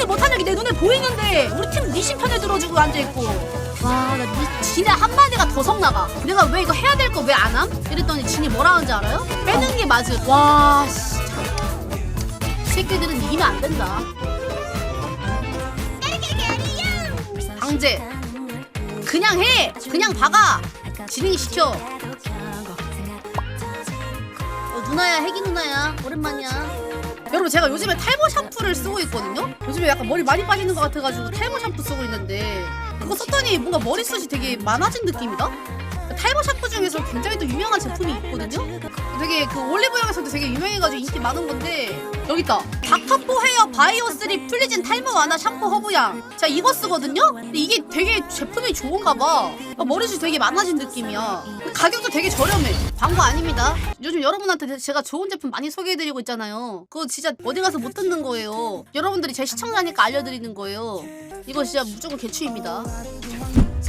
니신이 못하는 게 내 눈에 보이는데 우리 팀 니신 편에 들어주고 앉아있고. 와나 진짜 한마디가 더 성나가. 내가 왜 이거 해야 될 거 왜 안 함? 이랬더니 진이 뭐라 하는지 알아요? 빼는 게 맞을. 와 씨. 이 새끼들은 이기면 안 된다. 강제. 그냥 해. 그냥 박아. 진행시켜. 어, 누나야 혜기 누나야. 오랜만이야 여러분 제가 요즘에 탈모 샴푸를 쓰고 있거든요? 요즘에 약간 머리 많이 빠지는 것 같아가지고 탈모 샴푸 쓰고 있는데 그거 썼더니 뭔가 머리숱이 되게 많아진 느낌이다 탈모 샴푸 중에서 굉장히 또 유명한 제품이 있거든요? 되게 그 올리브영에서도 되게 유명해가지고 인기 많은 건데. 여기 있다. 닥터포 헤어 바이오 3 플리진 탈모 완화 샴푸 허브향. 제가 이거 쓰거든요? 근데 이게 되게 제품이 좋은가 봐. 어, 머리숱 되게 많아진 느낌이야. 가격도 되게 저렴해. 광고 아닙니다. 요즘 여러분한테 제가 좋은 제품 많이 소개해드리고 있잖아요. 그거 진짜 어디 가서 못 듣는 거예요. 여러분들이 제 시청자니까 알려드리는 거예요. 이거 진짜 무조건 개추입니다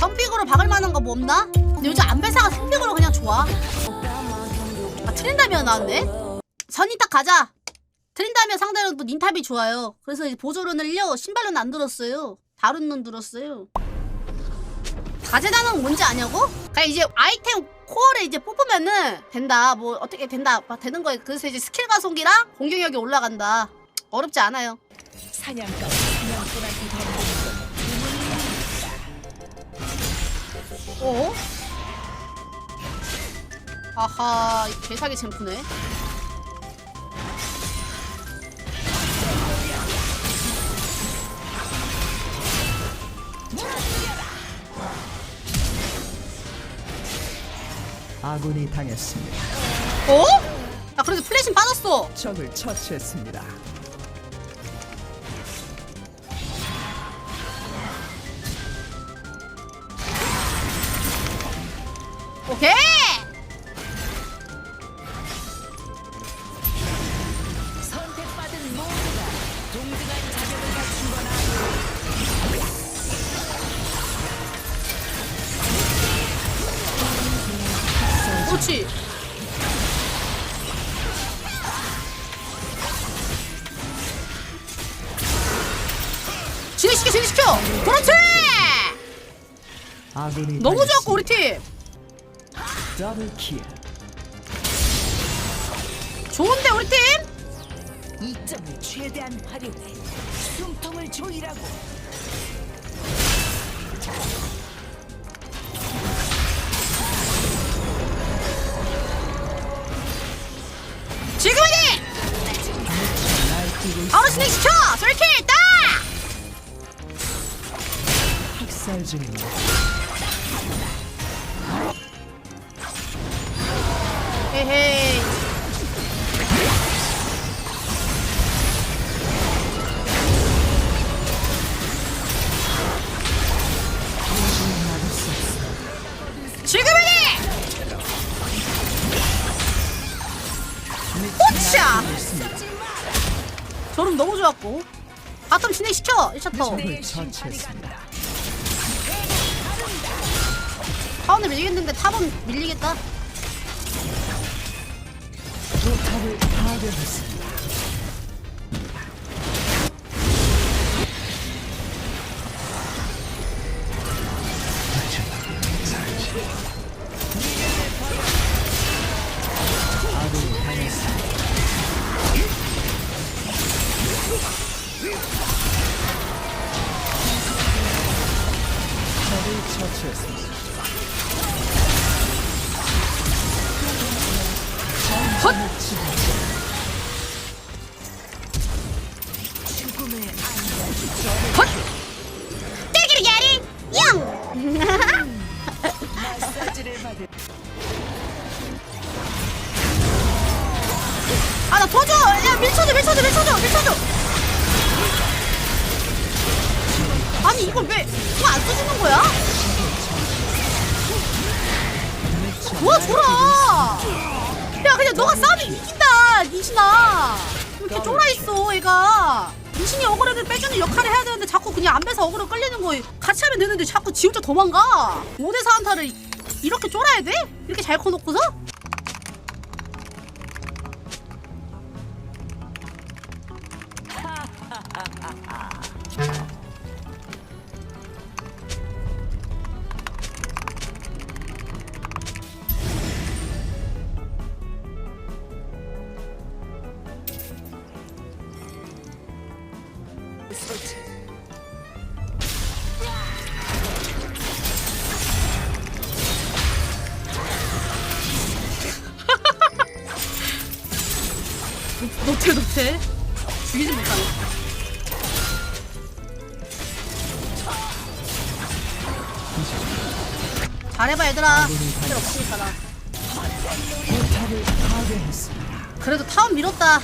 선픽으로 박을 만한 거 뭐 없나? 근데 요즘 안배사가 선픽으로 그냥 좋아. 아 트린다면 나왔네? 선이 딱 가자. 트린다면 상대로 또 닌탑이 좋아요. 그래서 보조론을요 신발은 안 들었어요. 다른 론 들었어요. 가제단은 뭔지 아냐고? 그냥 이제 아이템 코어를 이제 뽑으면은 된다. 뭐 어떻게 된다. 막 되는 거예요. 그래서 이제 스킬 가속이랑 공격력이 올라간다. 어렵지 않아요. 사냥감 사냥꾼한 어? 아하 이 개사기 챔프네 아군이 당했습니다. 어? 야 그래도 플래신 빠졌어 적을 처치했습니다. 오케이 선택받은 모두가 동등한 자격을 갖춘 건 아니오. 그렇지 진행시켜 진행시켜 그렇지 아군이 너무 좋았고. 우리 팀. 좋은데 우리 팀? 이 점을 최대한 활용해 숨통을 조이라고. 지금이니 바로 진행시켜! 솔킬 딱 학살 중입니다. 진행시켜 1차 터 적을 처치했습니다. 타운을 밀리겠는데 탑은 밀리겠다 포탑을 파괴했습니다. 헛! 떼기를 야리 영! 아나 도와줘! 야 밀쳐줘 밀쳐줘 밀쳐줘 밀쳐줘 아니 이걸 왜 이거 안 써주는 거야? 도와줘라 야 그냥 너가 싸우면 이긴다 니신아 왜 이렇게 쫄아있어 얘가 니신이 어그로를 빼주는 역할을 해야 되는데 자꾸 그냥 안배사 어그로 끌리는 거 같이 하면 되는데 자꾸 지 혼자 도망가 5대4 한타를 이렇게 쫄아야 돼? 이렇게 잘 커놓고서? 노태 노태 죽이지 못하네 잘해봐 얘들아. 없으니까 나. 그래도 타운 밀었다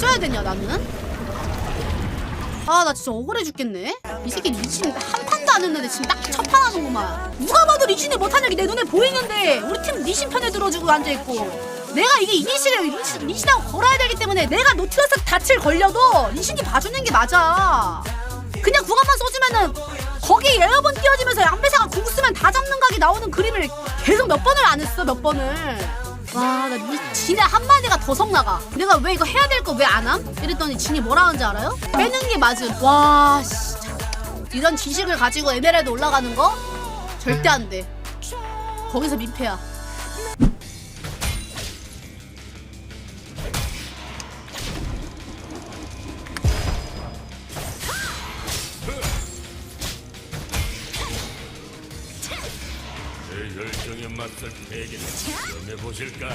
쪄야 되냐 나는? 아 나 진짜 억울해 죽겠네. 이 새끼 리신 한 판도 안 했는데 지금 딱 첫 판 하는구만. 누가 봐도 리신을 못하는 게 내 눈에 보이는데 우리 팀 리신 편에 들어주고 앉아있고. 내가 이게 이니시를 리신, 리신하고 걸어야 되기 때문에 내가 노트러스 닻을 걸려도 리신이 봐주는 게 맞아. 그냥 구간만 쏘지면은 거기 에어본 띄워지면서 양배사가 궁 쓰면 다 잡는 각이 나오는 그림을 계속 몇 번을 안 했어 몇 번을 와나 진짜 한마디가 더 성나가 내가 왜 이거 해야 될 거 왜 안 함? 이랬더니 진이 뭐라 하는지 알아요? 빼는 게 맞음 와 씨, 참. 이런 지식을 가지고 에메랄드 올라가는 거 절대 안 돼 거기서 민폐야 시험해 보실까?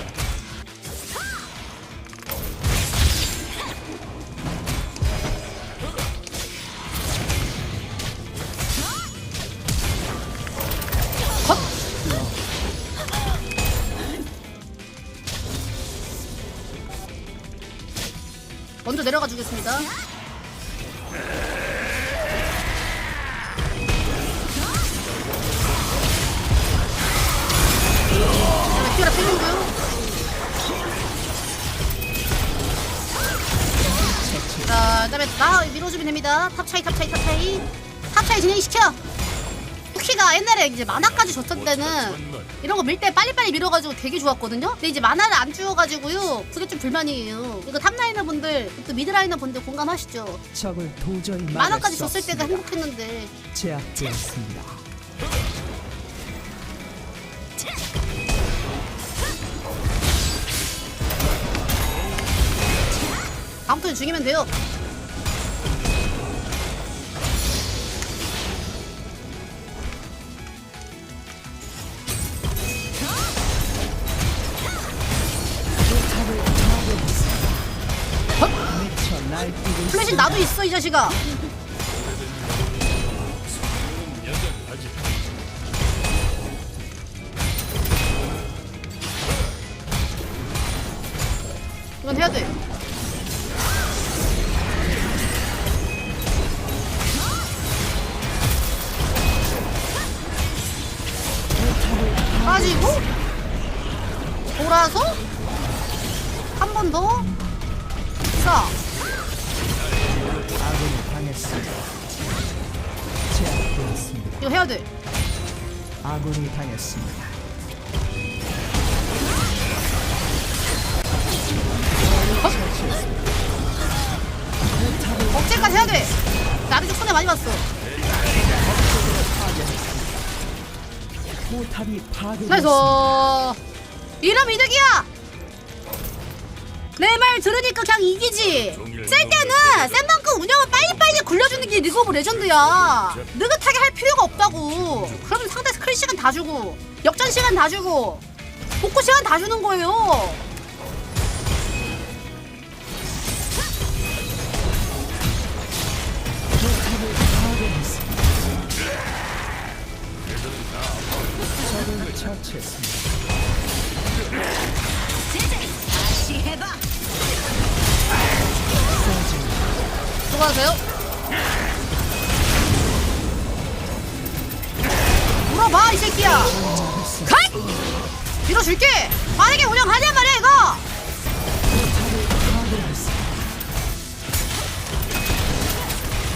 먼저 내려가 주겠습니다 자, 그다음에 나 밀어주면 됩니다. 탑 차이, 탑 차이, 탑 차이, 탑 차이 진행시켜. 쿠키가 옛날에 이제 만화까지 줬을 때는 이런 거 밀 때 빨리빨리 밀어가지고 되게 좋았거든요. 근데 이제 만화를 안 주어가지고요. 그게 좀 불만이에요. 이거 탑라이너 분들, 또 미드라이너 분들 공감하시죠? 적을 도저히 막을 만화까지 수 줬을 때가. 행복했는데 제압되었습니다. 턴에 죽이면 돼요. 플래시 나도 있어 이 자식아. 이건 해야 돼. 이거 해야 돼. 아군이 당했습니다. 억제까지 해야 돼. 나를 좀 손해 많이 봤어. 포탑이. 그래서 이러면 이득이야. 내 말 들으니까 그냥 이기지. 쓸 때는 센 만큼 운영을 빨리빨리 굴려주는 게 리그 오브 레전드야. 느긋하게 할 필요가 없다고. 그러면 상대 스크린 시간 다 주고, 역전 시간 다 주고, 복구 시간 다 주는 거예요. 수고하세요. 물어봐 이 새끼야. 컷! 밀어줄게. 빠르게 운영하자 말이야 이거.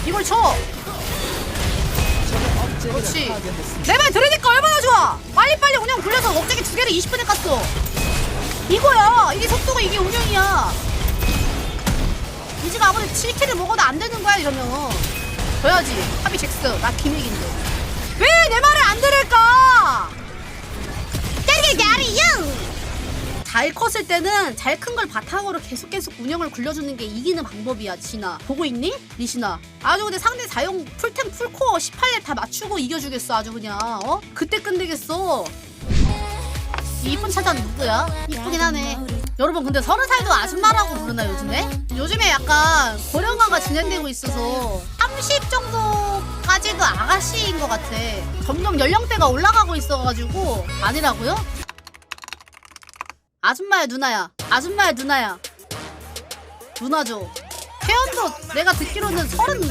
이걸 쳐 그렇지. 내 말 들으니까 얼마나 좋아 빨리빨리 운영 굴려서 억제기 두 개를 20분에 깠어 이거야 이게 속도가 이게 운영이야 이지가 아무리 7킬을 먹어도 안 되는 거야 이러면. 져야지. 합이 잭스 나 김익인데. 왜 내 말을 안 들을까? 잘 컸을 때는 잘 큰 걸 바탕으로 계속 계속 운영을 굴려주는 게 이기는 방법이야 진아. 보고 있니? 리시나 아주 근데 상대 사용 풀템 풀코어 18렙 다 맞추고 이겨주겠어 아주 그냥. 어? 그때 끝내겠어. 이 이쁜 차장 누구야? 이쁘긴 하네 여러분 근데 서른 살도 아줌마라고 부르나 요즘에? 요즘에 약간 고령화가 진행되고 있어서 30 정도까지도 아가씨인 것 같아. 점점 연령대가 올라가고 있어가지고 아니라고요? 아줌마야 누나야. 아줌마야 누나야. 누나죠. 태연도 내가 듣기로는 서른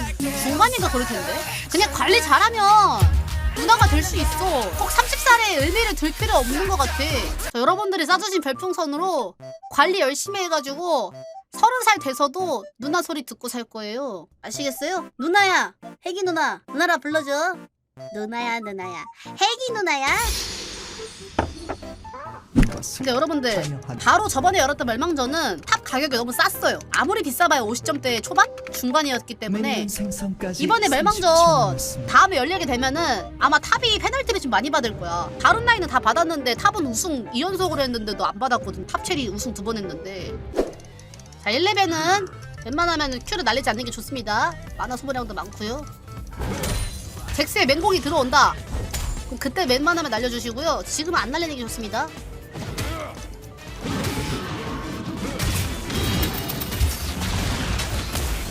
중반인가 그럴 텐데. 그냥 관리 잘하면 누나가 될 수 있어. 꼭 30살에 의미를 둘 필요 없는 것 같아. 자, 여러분들이 싸주신 별풍선으로 관리 열심히 해가지고 서른 살 돼서도 누나 소리 듣고 살 거예요. 아시겠어요? 누나야 혜기 누나 누나라 불러줘. 누나야 누나야. 혜기 누나야 근데 여러분들 바로 저번에 열었던 멸망전은 탑 가격이 너무 쌌어요. 아무리 비싸봐야 50점대 초반? 중반이었기 때문에 이번에 30초 멸망전. 다음에 열리게 되면은 아마 탑이 페널티를 좀 많이 받을 거야. 다른 라인은 다 받았는데 탑은 우승 2연속으로 했는데도 안 받았거든. 탑 체리 우승 두 번 했는데. 자 1레벨은 웬만하면 큐를 날리지 않는 게 좋습니다. 만화 소모량도 많고요. 잭스의 맹공이 들어온다. 그럼 그때 웬만하면 날려주시고요. 지금은 안 날리는 게 좋습니다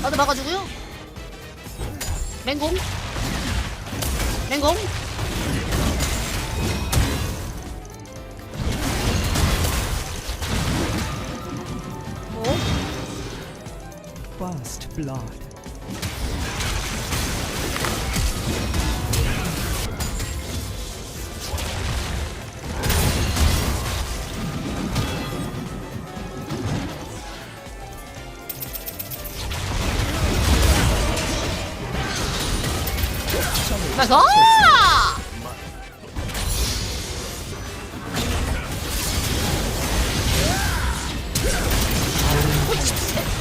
나도 막아주고요. 맹공. 맹공. 오 First blood. 나가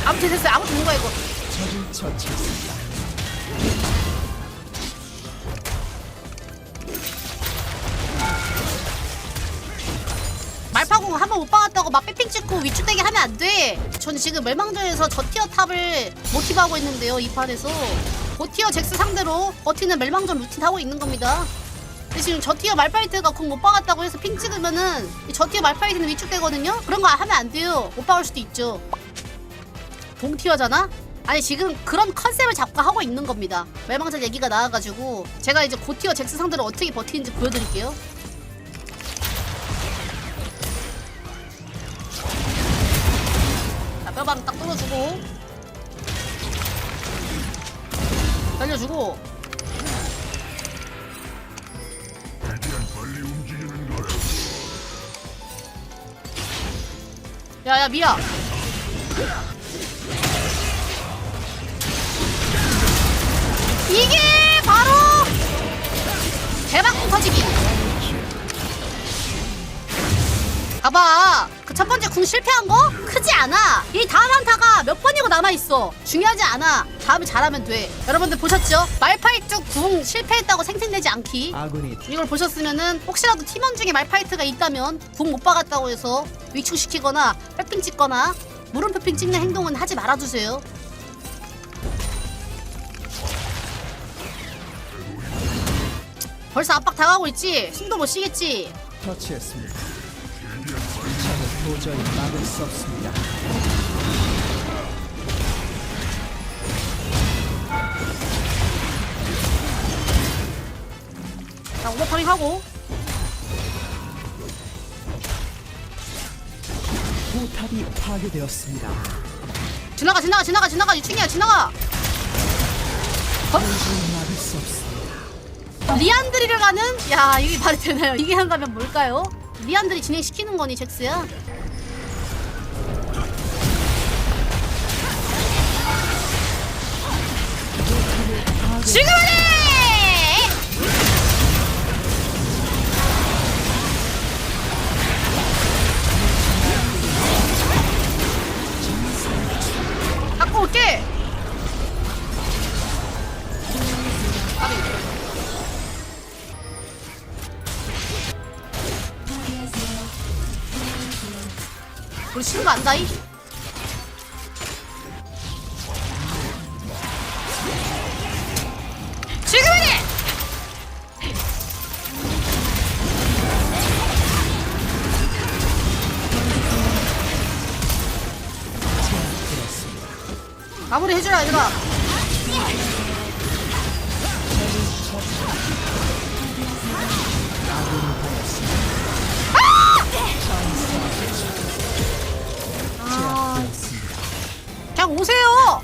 아무튼 됐어요 아무튼 뭔가 이거. 말파공 한번 못 박았다고 막 빼핑 찍고 위축되게 하면 안 돼. 저는 지금 멜망전에서 저 티어 탑을 모티브하고 있는데요. 이 판에서 고티어 잭스 상대로 버티는 멜망전 루틴 하고 있는 겁니다. 근데 지금 저 티어 말파이트가 공 못 박았다고 해서 핑 찍으면은 이 저티어 말파이트는 위축되거든요. 그런 거 하면 안 돼요. 못 박을 수도 있죠. 동티어잖아. 아니 지금 그런 컨셉을 잡고 하고 있는 겁니다. 멜망전 얘기가 나와가지고 제가 이제 고티어 잭스 상대로 어떻게 버티는지 보여드릴게요. 자, 뼈방 딱 뚫어주고 날려주고. 야야 미야. 이게 바로 대박공 터지기. 봐봐. 그 첫 번째 궁 실패한 거 크지 않아 이 다음 한타가 몇 번이고 남아 있어 중요하지 않아 다음에 잘하면 돼 여러분들 보셨죠? 말파이트 궁 실패했다고 생생내지 않기 아군이 이걸 보셨으면은 혹시라도 팀원 중에 말파이트가 있다면 궁 못 박았다고 해서 위축시키거나 백핑 찍거나 물음 패핑 찍는 행동은 하지 말아주세요 벌써 압박 당하고 있지? 숨도 못 쉬겠지? 처치했습니다. 도저히 막을 수 없습니다. 자 오버파밍 하고. 포탑이 파괴되었습니다. 지나가 지나가 지나가 지나가. 유충이야 지나가. 도저히 막을 수 없습니다. 리안드리를 가는? 야 이게 말이 되나요? 이게 한다면 뭘까요? 리안드리 진행시키는 거니 잭스야 지금이니! 마무리 해주라 얘들아 아! 그냥 오세요!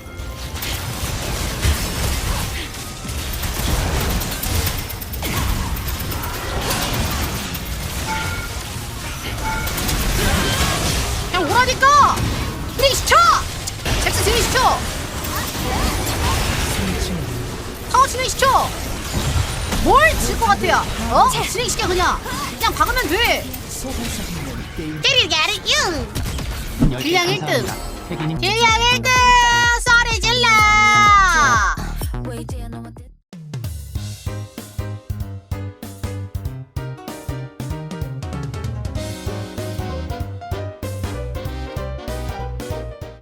그냥 오라니까! 진행시켜! 잭스 진행시켜 타워 진행시켜. 뭘 질 것 같아요? 어? 진행시켜 그냥. 그냥 박으면 돼. 때리게 길량 감사합니다. 1등. 혜기님 길량 1등